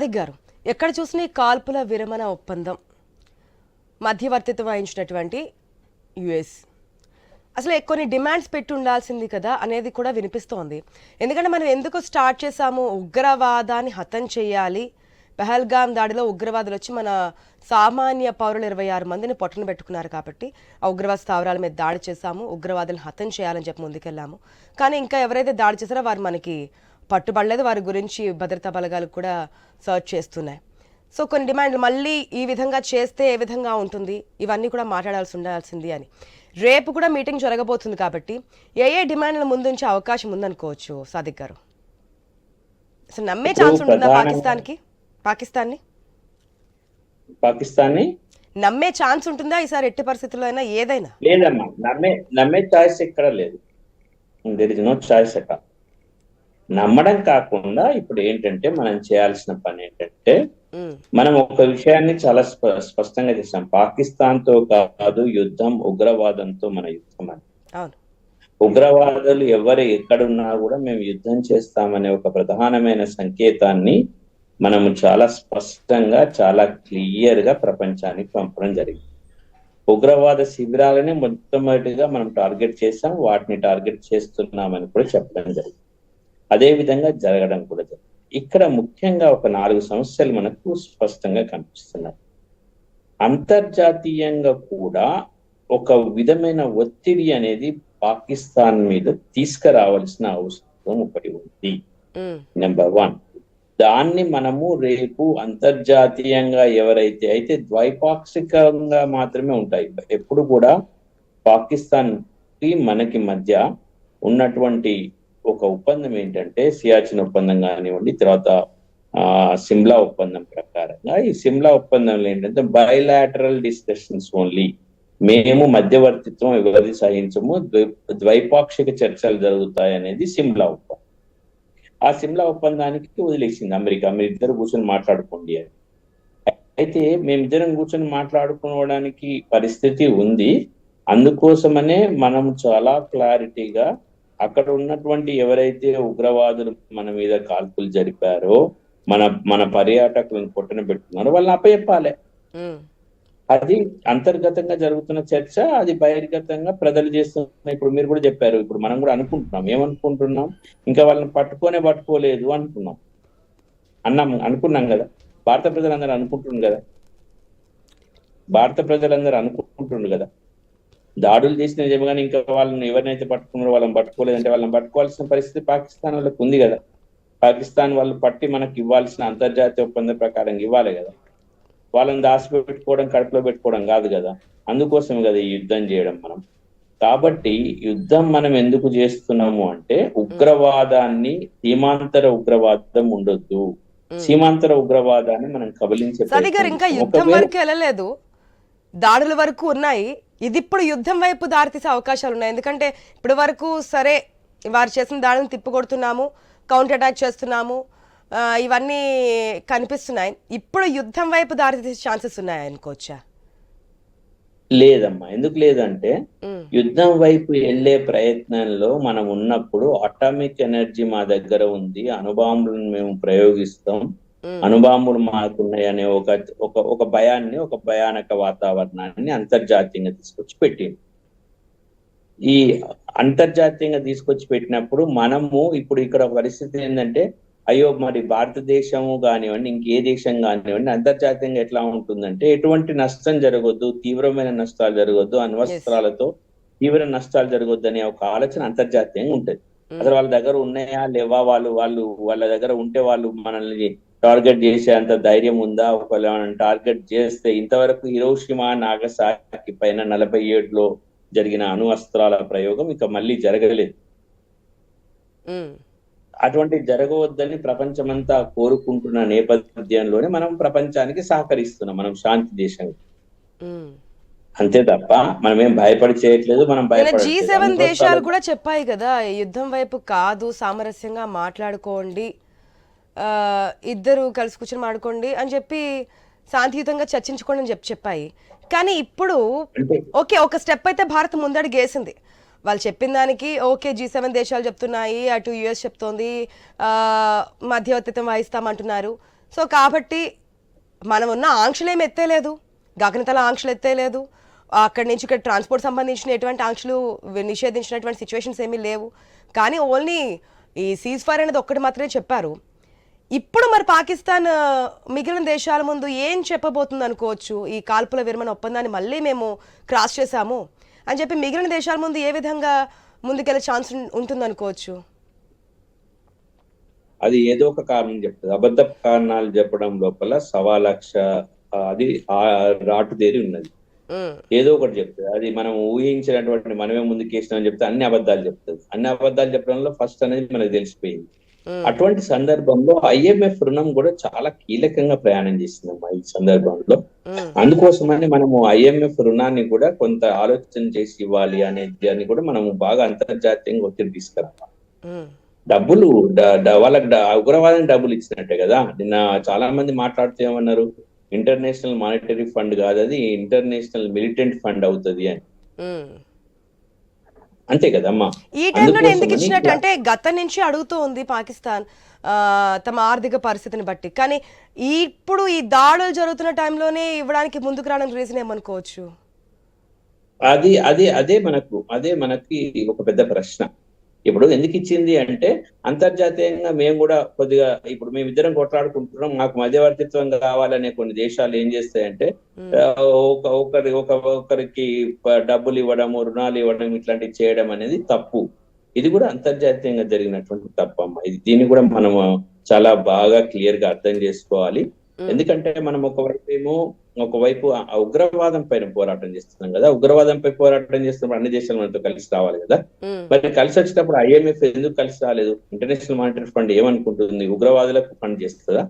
సాదిక్ గారు ఎక్కడ చూసినా కాల్పుల విరమణ ఒప్పందం. మధ్యవర్తిత్వం వహించినటువంటి యుఎస్. అసలు కొన్ని డిమాండ్స్ పెట్టి ఉండాల్సింది కదా అనేది కూడా వినిపిస్తోంది. ఎందుకంటే మనం ఎందుకు స్టార్ట్ చేసాము ఉగ్రవాదాన్ని హతం చేయాలి. పహల్గామ్ దాడిలో ఉగ్రవాదులు వచ్చి మన సామాన్య పౌరులు ఇరవై ఆరు మందిని పొట్టన పెట్టుకున్నారు కాబట్టి ఆ ఉగ్రవాద స్థావరాల మీద దాడి చేశాము. ఉగ్రవాదులను హతం చేయాలని చెప్పి ముందుకెళ్ళాము. కానీ ఇంకా ఎవరైతే దాడి చేశారో వారు మనకి పట్టుబడలేదు. వారి గురించి భద్రతా బలగాలు కూడా సర్చ్ చేస్తున్నాయి. సో కొన్ని డిమాండ్లు మళ్ళీ ఈ విధంగా చేస్తే ఏ విధంగా ఉంటుంది? ఇవన్నీ కూడా మాట్లాడాల్సి ఉండాల్సింది అని. రేపు కూడా మీటింగ్ జరగబోతుంది కాబట్టి ఏ ఏ డిమాండ్ల ముందుంచే అవకాశం ఉందనుకోవచ్చు సాదిక్ గారు? అసలు నమ్మే ఛాన్స్ ఉంటుందా పాకిస్తాన్కి? పాకిస్తాన్ని? పాకిస్తాన్ని? నమ్మే ఛాన్స్ ఉంటుందా ఈసారి ఎట్టి పరిస్థితుల్లో అయినా? ఏదైనా? లేదమ్మా. నమ్మే నమ్మే చాయిస్ ఎక్కడ లేదు. దెర్ ఇస్ నో చాయిస్ ఎక్కడ నమ్మడం కాకుండా ఇప్పుడు ఏంటంటే మనం చేయాల్సిన పని ఏంటంటే మనం ఒక విషయాన్ని చాలా స్ప- స్పష్టంగా చేసాం. పాకిస్తాన్తో కాదు యుద్ధం ఉగ్రవాదంతో మన యుద్ధం అని ఉగ్రవాదులు ఎవరు ఎక్కడున్నా కూడా మేము యుద్ధం చేస్తామనే ఒక ప్రధానమైన సంకేతాన్ని మనము చాలా స్పష్టంగా చాలా క్లియర్గా ప్రపంచానికి పంపడం జరిగింది. ఉగ్రవాద శిబిరాలని మొట్టమొదటిగా మనం టార్గెట్ చేసాం. వాటిని టార్గెట్ చేస్తున్నామని కూడా చెప్పడం జరిగింది. అదే విధంగా జరగడం కూడా జరిగింది ఇక్కడ ముఖ్యంగా ఒక నాలుగు సమస్యలు మనకు స్పష్టంగా కనిపిస్తున్నాయి. అంతర్జాతీయంగా కూడా ఒక విధమైన ఒత్తిడి అనేది పాకిస్తాన్ మీద తీసుకురావాల్సిన అవసరం ఒకటి ఉంది. నెంబర్ వన్ దాన్ని మనము రేపు అంతర్జాతీయంగా ఎవరైతే అయితే ద్వైపాక్షికంగా మాత్రమే ఉంటాయి. ఎప్పుడు కూడా పాకిస్తాన్కి మనకి మధ్య ఉన్నటువంటి ఒక ఒప్పందం ఏంటంటే సియాచిన్ ఒప్పందం కానివ్వండి తర్వాత సిమ్లా ఒప్పందం ప్రకారంగా ఈ సిమ్లా ఒప్పందంలో ఏంటంటే బయలాటరల్ డిస్కషన్స్ ఓన్లీ మేము మధ్యవర్తిత్వం ఎవరి సహించము ద్వైపాక్షిక చర్చలు జరుగుతాయి అనేది సిమ్లా ఒప్పందం. ఆ సిమ్లా ఒప్పందానికి వదిలేసింది అమెరికా. మీరు ఇద్దరు కూర్చొని మాట్లాడుకోండి అని. అయితే మేమిద్దరం కూర్చొని మాట్లాడుకోవడానికి పరిస్థితి ఉంది. అందుకోసమనే మనం చాలా క్లారిటీగా అక్కడ ఉన్నటువంటి ఎవరైతే ఉగ్రవాదులు మన మీద కాల్పులు జరిపారో మన మన పర్యాటకులను పొట్టన పెట్టుకున్నారో వాళ్ళని అప్పచెప్పాలి. అది అంతర్గతంగా జరుగుతున్న చర్చ అది బహిర్గతంగా ప్రజలు చేస్తున్న ఇప్పుడు మీరు కూడా చెప్పారు ఇప్పుడు మనం కూడా అనుకుంటున్నాం ఏమనుకుంటున్నాం? ఇంకా వాళ్ళని పట్టుకోనే పట్టుకోలేదు అనుకున్నాం. అన్నాం అనుకున్నాం కదా. భారత ప్రజలందరూ అనుకుంటున్నారు కదా. భారత ప్రజలందరూ అనుకుంటుండ్రు కదా. దాడులు చేసిన నిజమే కానీ ఇంకా వాళ్ళని ఎవరినైతే పట్టుకున్నారో వాళ్ళని పట్టుకోలేదంటే వాళ్ళని పట్టుకోవాల్సిన పరిస్థితి పాకిస్తాన్ వాళ్ళకి ఉంది కదా. పాకిస్తాన్ వాళ్ళు పట్టి మనకి ఇవ్వాల్సిన అంతర్జాతీయ ఒప్పందం ప్రకారం ఇవ్వాలి కదా. వాళ్ళని దాచిపెట్టుకోవడం కడుపులో పెట్టుకోవడం కాదు కదా. అందుకోసం కదా ఈ యుద్ధం చేయడం మనం. కాబట్టి యుద్ధం మనం ఎందుకు చేస్తున్నాము అంటే ఉగ్రవాదాన్ని సీమాంతర ఉగ్రవాదం ఉండొద్దు. సీమాంతర ఉగ్రవాదాన్ని మనం కబలించే ఇంకా యుద్ధం వరకు వెళ్ళలేదు. దాడుల వరకు ఉన్నాయి. ఇది ఇప్పుడు యుద్ధం వైపు దారితీసే అవకాశాలు ఉన్నాయి. ఎందుకంటే ఇప్పటి వరకు సరే వారు చేసిన దాడిని తిప్పికొడుతున్నాము కౌంటర్ అటాక్ చేస్తున్నాము ఇవన్నీ కనిపిస్తున్నాయి. ఇప్పుడు యుద్ధం వైపు దారితీసే ఛాన్సెస్ ఉన్నాయి అనుకోవచ్చా లేదమ్మా. ఎందుకు లేదంటే యుద్ధం వైపు వెళ్ళే ప్రయత్నంలో మనం ఉన్నప్పుడు అటామిక్ ఎనర్జీ మా దగ్గర ఉంది. అణుబాంబులను మేము ప్రయోగిస్తాం. అణుబాంబులు మాకున్నాయి అనే ఒక ఒక ఒక భయాన్ని ఒక భయానక వాతావరణాన్ని అంతర్జాతీయంగా తీసుకొచ్చి పెట్టింది. ఈ అంతర్జాతీయంగా తీసుకొచ్చి పెట్టినప్పుడు మనము ఇప్పుడు ఇక్కడ పరిస్థితి ఏంటంటే అయ్యో మరి భారతదేశము కానివ్వండి ఇంకే దేశం కానివ్వండి అంతర్జాతీయంగా ఎట్లా ఉంటుందంటే ఎటువంటి నష్టం జరగొద్దు తీవ్రమైన నష్టాలు జరగొద్దు అణ్వస్త్రాలతో తీవ్ర నష్టాలు జరగొద్దు అనే ఒక ఆలోచన అంతర్జాతీయంగా ఉంటుంది. అసలు వాళ్ళ దగ్గర ఉన్నాయా లేవా వాళ్ళు వాళ్ళు వాళ్ళ దగ్గర ఉంటే వాళ్ళు మనల్ని టార్గెట్ చేసే అంత ధైర్యం ఉందా? ఒకవేళ టార్గెట్ చేస్తే ఇంతవరకు హిరోషిమా నాగసాకి పైన నలభై ఏడులో జరిగిన అణు అస్త్రాల ప్రయోగం ఇక మళ్ళీ జరగలేదు. అటువంటి జరగవద్దని ప్రపంచమంతా కోరుకుంటున్న నేపథ్యంలోనే మనం ప్రపంచానికి సహకరిస్తున్నాం మనం శాంతి ఉమ్. అంతే తప్ప మనం ఏం భయపడి చేయట్లేదు మనం జీ సెవెన్ దేశాలు కూడా చెప్పాయి కదా యుద్ధం వైపు కాదు సామరస్యంగా మాట్లాడుకోండి ఇద్దరు కలిసి కూర్చొని మాడుకోండి అని చెప్పి శాంతియుతంగా చర్చించుకోండి అని చెప్పి చెప్పాయి. కానీ ఇప్పుడు ఓకే ఒక స్టెప్ అయితే భారత్ ముందడుగు వేసింది. వాళ్ళు చెప్పిన దానికి ఓకే జీ సెవెన్ దేశాలు చెప్తున్నాయి అటు యుఎస్ చెప్తోంది మధ్యవర్తిత్వం వహిస్తామంటున్నారు. సో కాబట్టి మనం ఉన్న ఆంక్షలు ఏమి ఎత్తేలేదు. గగనతల ఆంక్షలు ఎత్తేలేదు. అక్కడి నుంచి ఇక్కడ ట్రాన్స్పోర్ట్ సంబంధించిన ఎటువంటి ఆంక్షలు నిషేధించినటువంటి సిచ్యువేషన్స్ ఏమీ లేవు. కానీ ఓన్లీ ఈ సీజ్ ఫైర్ అనేది ఒక్కటి మాత్రమే చెప్పారు. ఇప్పుడు మరి పాకిస్తాన్ మిగిలిన దేశాల ముందు ఏం చెప్పబోతుంది అనుకోవచ్చు ఈ కాల్పుల విరమణ ఒప్పందాన్ని మళ్ళీ మేము క్రాస్ చేశాము అని చెప్పి మిగిలిన దేశాల ముందు ఏ విధంగా ముందుకెళ్ళే ఛాన్స్ ఉంటుంది అనుకోవచ్చు అది ఏదో ఒక కారణం చెప్తుంది. అబద్ధ కారణాలు చెప్పడం లోపల సవా లక్ష అది రాటుదేరి ఉన్నది. ఏదో ఒకటి చెప్తుంది. అది మనం ఊహించినటువంటి మనమే ముందుకు వేసినామని చెప్తే అన్ని అబద్ధాలు చెప్తుంది. అన్ని అబద్ధాలు చెప్పడంలో ఫస్ట్ అనేది మనకు తెలిసిపోయింది. అటువంటి సందర్భంలో ఐఎంఎఫ్ రుణం కూడా చాలా కీలకంగా ప్రయాణం చేసిందమ్మా ఈ సందర్భంలో. ఉమ్, అందుకోసమని మనము ఐఎంఎఫ్ రుణాన్ని కూడా కొంత ఆలోచన చేసి ఇవ్వాలి అనే దాన్ని కూడా మనము బాగా అంతర్జాతీయంగా ఒత్తిడి తీసుకురావాలి. ఉమ్, డబ్బులు వాళ్ళకి ఉగ్రవాదం డబ్బులు ఇచ్చినట్టే కదా. నిన్న చాలా మంది మాట్లాడుతూ ఏమన్నారు? ఇంటర్నేషనల్ మానిటరీ ఫండ్ కాదు అది ఇంటర్నేషనల్ మిలిటెంట్ ఫండ్ అవుతుంది అని. అంతే కదమ్మా. ఈ టైంలో ఎందుకు ఇచ్చినట్టు అంటే గతం నుంచి అడుగుతూ ఉంది పాకిస్తాన్ తమ ఆర్థిక పరిస్థితిని బట్టి. కానీ ఇప్పుడు ఈ దాడులు జరుగుతున్న టైంలోనే ఇవ్వడానికి ముందుకు రావడానికి రీజన్ ఏమనుకోవచ్చు? అది అదే అదే మనకు అదే మనకి ఒక పెద్ద ప్రశ్న. ఇప్పుడు ఎందుకు ఇచ్చింది అంటే అంతర్జాతీయంగా మేము కూడా కొద్దిగా ఇప్పుడు మేమిద్దరం కొట్లాడుకుంటున్నాం మాకు మధ్యవర్తిత్వం కావాలనే కొన్ని దేశాలు ఏం చేస్తాయంటే ఒక ఒకరి ఒక ఒకరికి డబ్బులు ఇవ్వడము రుణాలు ఇవ్వడం ఇట్లాంటివి చేయడం అనేది తప్పు. ఇది కూడా అంతర్జాతీయంగా జరిగినటువంటి తప్పు అమ్మ ఇది దీన్ని కూడా మనం చాలా బాగా క్లియర్గా అర్థం చేసుకోవాలి. ఎందుకంటే మనం ఒకవైపు ఏమో ఒకవైపు ఉగ్రవాదం పైన పోరాటం చేస్తున్నాం కదా ఉగ్రవాదంపై పోరాటం చేస్తున్నప్పుడు అన్ని దేశాలు మనతో కలిసి రావాలి కదా. మరి కలిసి వచ్చినప్పుడు ఐఎంఎఫ్ ఎందుకు కలిసి రాలేదు? ఇంటర్నేషనల్ మానిటరీ ఫండ్ ఏమనుకుంటుంది? ఉగ్రవాదులకు ఫండ్ చేస్తుందా?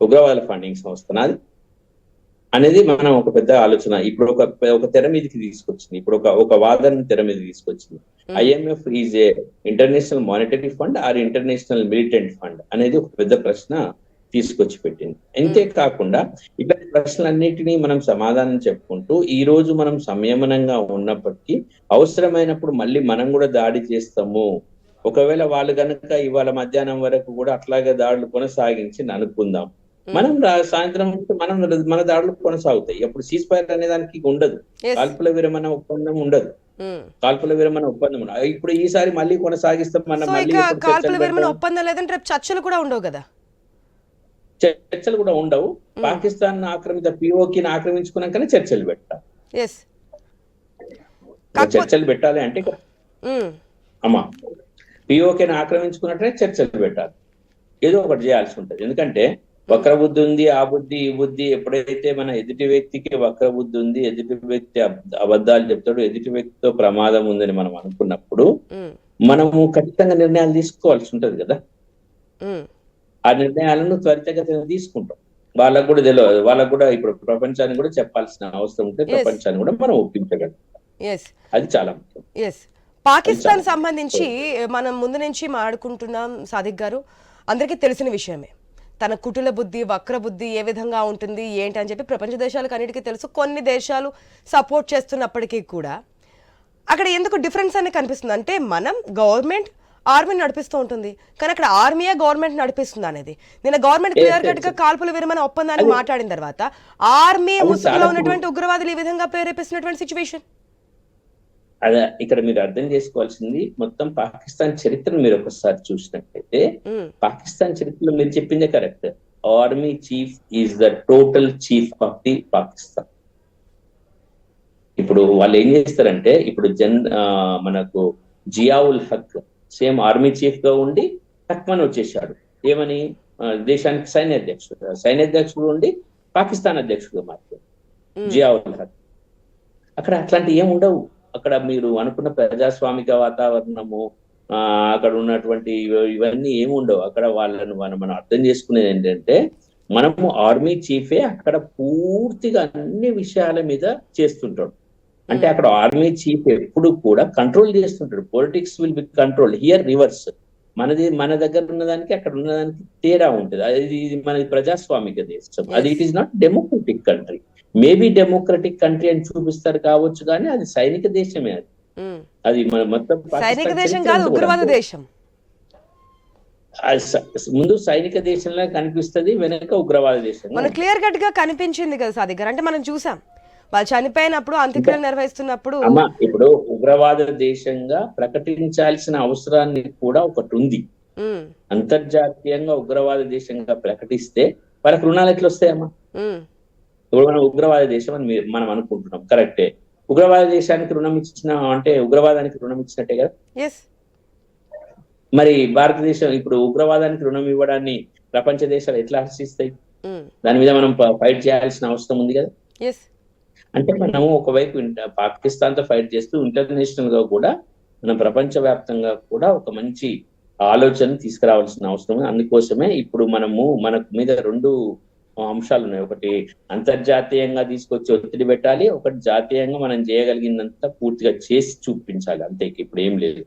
ఉగ్రవాదుల ఫండింగ్ సంస్థనా అది? అనేది మనం ఒక పెద్ద ఆలోచన. ఇప్పుడు ఒక ఒక తెర మీదకి తీసుకొచ్చింది. ఇప్పుడు ఒక ఒక వాదన తెర మీద తీసుకొచ్చింది. IMF is a international monetary fund or international militant fund అనేది ఒక పెద్ద ప్రశ్న. తీసుకొచ్చి పెట్టింది. అంతే కాకుండా ఇట్లాంటి ప్రశ్నలన్నిటినీ మనం సమాధానం చెప్పుకుంటూ ఈ రోజు మనం సంయమనంగా ఉన్నప్పటికీ అవసరమైనప్పుడు మళ్ళీ మనం కూడా దాడి చేస్తాము. ఒకవేళ వాళ్ళు గనుక ఇవాళ మధ్యాహ్నం వరకు కూడా అట్లాగే దాడులు కొనసాగించి అనుకుందాం మనం సాయంత్రం మనం మన దాడులు కొనసాగుతాయి. అప్పుడు సీజ్ ఫైర్ అనే దానికి ఉండదు. కాల్పుల విరమణ ఒప్పందం ఉండదు. కాల్పుల విరమణ ఒప్పందం. ఇప్పుడు ఈసారి మళ్ళీ కొనసాగిస్తాం మనం మళ్ళీ కాల్పుల విరమణ? ఒప్పందం లేదంటే రేపు చర్చలు కూడా ఉండవు కదా? చర్చలు కూడా ఉండవు. పాకిస్తాన్ ఆక్రమిత పిఓకిని ఆక్రమించుకున్నాకనే చర్చలు పెట్టాలి. చర్చలు పెట్టాలి అంటే అమ్మా పిఓకేని ఆక్రమించుకున్నట్టే చర్చలు పెట్టాలి. ఏదో ఒకటి చేయాల్సి ఉంటది. ఎందుకంటే వక్ర బుద్ధి ఉంది ఆ బుద్ధి ఈ బుద్ధి ఎప్పుడైతే మన ఎదుటి వ్యక్తికి వక్ర బుద్ధి ఉంది ఎదుటి వ్యక్తి అబ్- అబద్ధాలు చెప్తాడు ఎదుటి వ్యక్తితో ప్రమాదం ఉందని మనం అనుకున్నప్పుడు మనము ఖచ్చితంగా నిర్ణయాలు తీసుకోవాల్సి ఉంటది కదా. ఆ నిర్ణయాలను త్వరితగతిన తీసుకుంటాం. వాళ్ళకు కూడా తెలియదు వాళ్ళకు కూడా ఇప్పుడు ప్రపంచానికి కూడా చెప్పాల్సిన అవసరం ఉంటే. ప్రపంచాన్ని కూడా మనం ఒప్పించగలం. అది చాలా ముఖ్యం. పాకిస్తాన్ సంబంధించి మనం ముందు నుంచి మాట్లాడుకుంటున్నాం సాదిక్ గారు. అందరికీ తెలిసిన విషయమే. తన కుటుల బుద్ధి వక్ర బుద్ధి ఏ విధంగా ఉంటుంది ఏంటి అని చెప్పి ప్రపంచ దేశాలకు అన్నిటికీ తెలుసు. కొన్ని దేశాలు సపోర్ట్ చేస్తున్నప్పటికీ కూడా అక్కడ ఎందుకు డిఫరెన్స్ అనేది కనిపిస్తుంది అంటే మనం గవర్నమెంట్ ఆర్మీని నడిపిస్తూ ఉంటుంది. కానీ అక్కడ ఆర్మీయే గవర్నమెంట్ నడిపిస్తుంది అనేది. నిన్న గవర్నమెంట్ క్లియర్ కట్గా కాల్పుల విరమణ ఒప్పందాన్ని మాట్లాడిన తర్వాత ఆర్మీ ముసుగులో ఉన్నటువంటి ఉగ్రవాదులు ఈ విధంగా ప్రేరేపిస్తున్నటువంటి సిచ్యువేషన్ అదే ఇక్కడ మీరు అర్థం చేసుకోవాల్సింది మొత్తం పాకిస్తాన్ చరిత్రను మీరు ఒకసారి చూసినట్లయితే పాకిస్తాన్ చరిత్రలో మీరు చెప్పిందే correct. Army chief is the total chief of the Pakistan. ఇప్పుడు వాళ్ళు ఏం చేస్తారంటే ఇప్పుడు జన్ మనకు జియావుల్ హక్ సేమ్ ఆర్మీ చీఫ్గా ఉండి తక్మన్ వచ్చేసాడు ఏమని? దేశానికి సైన్యాధ్యక్షుడు సైన్యాధ్యక్షుడు ఉండి పాకిస్తాన్ అధ్యక్షుడు మాత్రం జియావుల్ హక్. అక్కడ అట్లాంటి ఏం ఉండవు. అక్కడ మీరు అనుకున్న ప్రజాస్వామిక వాతావరణము అక్కడ ఉన్నటువంటి ఇవ- ఇవన్నీ ఏమి ఉండవు. అక్కడ వాళ్ళను మనం మనం అర్థం చేసుకునేది ఏంటంటే మనము ఆర్మీ చీఫే అక్కడ పూర్తిగా అన్ని విషయాల మీద చేస్తుంటాడు. అంటే అక్కడ ఆర్మీ చీఫ్ ఎప్పుడు కూడా కంట్రోల్ చేస్తుంటాడు. Politics will be control here reverse మనది మన దగ్గర ఉన్నదానికి అక్కడ ఉన్నదానికి తేడా ఉంటుంది. అది ఇది మనది ప్రజాస్వామిక దేశం. అది it is not democratic country maybe democratic country అని చూపిస్తారు కావచ్చు కానీ అది సైనిక దేశమే అది. అది మన మొత్తం సైనిక దేశం కాదు ఉగ్రవాద. దేశం. ముందు సైనిక దేశంలో కనిపిస్తది వెనక ఉగ్రవాద దేశంగా మనకు క్లియర్ కట్గా కనిపించింది కదా సార్ దగ్గర అంటే మనం చూసాం. వాళ్ళు చనిపోయినప్పుడు అంత్యక్రియలు నిర్వహిస్తున్నప్పుడు ఇప్పుడు ఉగ్రవాద దేశంగా ప్రకటించాల్సిన అవసరాన్ని కూడా ఒకటి ఉంది అంతర్జాతీయంగా ఉగ్రవాద దేశంగా ప్రకటిస్తే వాళ్ళకి రుణాలు ఎట్లా వస్తాయమ్మా ఇప్పుడు మనం ఉగ్రవాద దేశం అని మనం అనుకుంటున్నాం కరెక్టే. ఉగ్రవాద దేశానికి రుణం ఇచ్చిన అంటే ఉగ్రవాదానికి రుణం ఇచ్చినట్టే కదా? మరి భారతదేశం ఇప్పుడు ఉగ్రవాదానికి రుణం ఇవ్వడాన్ని ప్రపంచ దేశాలు ఎట్లా హర్షిస్తాయి ఉమ్, దాని మీద మనం ఫైట్ చేయాల్సిన అవసరం ఉంది కదా? అంటే మనము ఒకవైపు పాకిస్తాన్తో ఫైట్ చేస్తూ ఇంటర్నేషనల్గా కూడా మనం ప్రపంచ వ్యాప్తంగా కూడా ఒక మంచి ఆలోచన తీసుకురావాల్సిన అవసరం ఉంది. అందుకోసమే ఇప్పుడు మనము మన మీద రెండు అంశాలు ఉన్నాయి. ఒకటి అంతర్జాతీయంగా తీసుకొచ్చి ఒత్తిడి పెట్టాలి. ఒకటి జాతీయంగా మనం చేయగలిగినంత పూర్తిగా చేసి చూపించాలి. అంతే ఇప్పుడు ఏం లేదు.